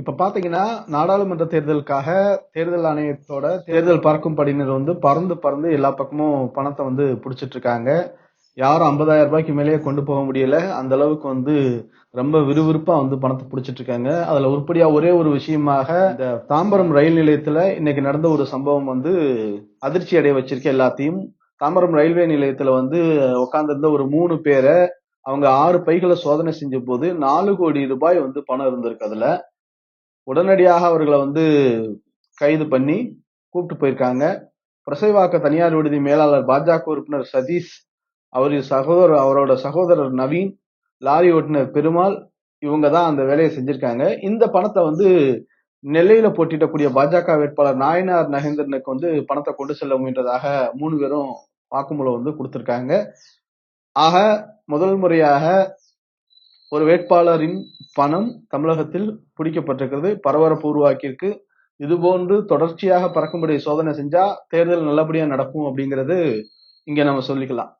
இப்ப பாத்தீங்கன்னா நாடாளுமன்ற தேர்தலுக்காக தேர்தல் ஆணையத்தோட தேர்தல் பறக்கும் படையினர் வந்து பறந்து பறந்து எல்லா பக்கமும் பணத்தை வந்து பிடிச்சிட்டு இருக்காங்க யாரும் ஐம்பதாயிரம் ரூபாய்க்கு மேலேயே கொண்டு போக முடியல. அந்த அளவுக்கு வந்து ரொம்ப விறுவிறுப்பா வந்து பணத்தை பிடிச்சிட்டு இருக்காங்க அதுல உருப்படியா ஒரே ஒரு விஷயமாக இந்த தாம்பரம் ரயில் நிலையத்துல இன்னைக்கு நடந்த ஒரு சம்பவம் வந்து அதிர்ச்சி அடைய வச்சிருக்க எல்லாத்தையும். தாம்பரம் ரயில்வே நிலையத்துல வந்து உட்கார்ந்திருந்த ஒரு மூணு பேரை அவங்க ஆறு பைகளை சோதனை செஞ்ச போது நாலு கோடி ரூபாய் வந்து பணம் இருந்திருக்கு அதுல. உடனடியாக அவர்களை வந்து கைது பண்ணி கூப்பிட்டு போயிருக்காங்க. பிரசைவாக்க தனியார் விடுதி மேலாளர் பாஜக உறுப்பினர் சதீஷ் அவரின் சகோதரர் அவரோட சகோதரர் நவீன் லாரி ஓட்டுநர் பெருமாள் இவங்க தான் அந்த வேலையை செஞ்சிருக்காங்க. இந்த பணத்தை வந்து நெல்லையில போட்டிடக்கூடிய பாஜக வேட்பாளர் நாயனார் நகேந்திரனுக்கு வந்து பணத்தை கொண்டு செல்ல முயன்றதாக மூணு பேரும் வாக்குமூலம் வந்து கொடுத்திருக்காங்க. ஆக முதல் முறையாக ஒரு வேட்பாளரின் பணம் தமிழகத்தில் பிடிக்கப்பட்டிருக்கிறது. பரபரப்பு உருவாக்கியிருக்கு இதுபோன்று தொடர்ச்சியாக பறக்கும்படி சோதனை செஞ்சா தேர்தல் நல்லபடியா நடக்கும் அப்படிங்கிறது இங்க நம்ம சொல்லிக்கலாம்.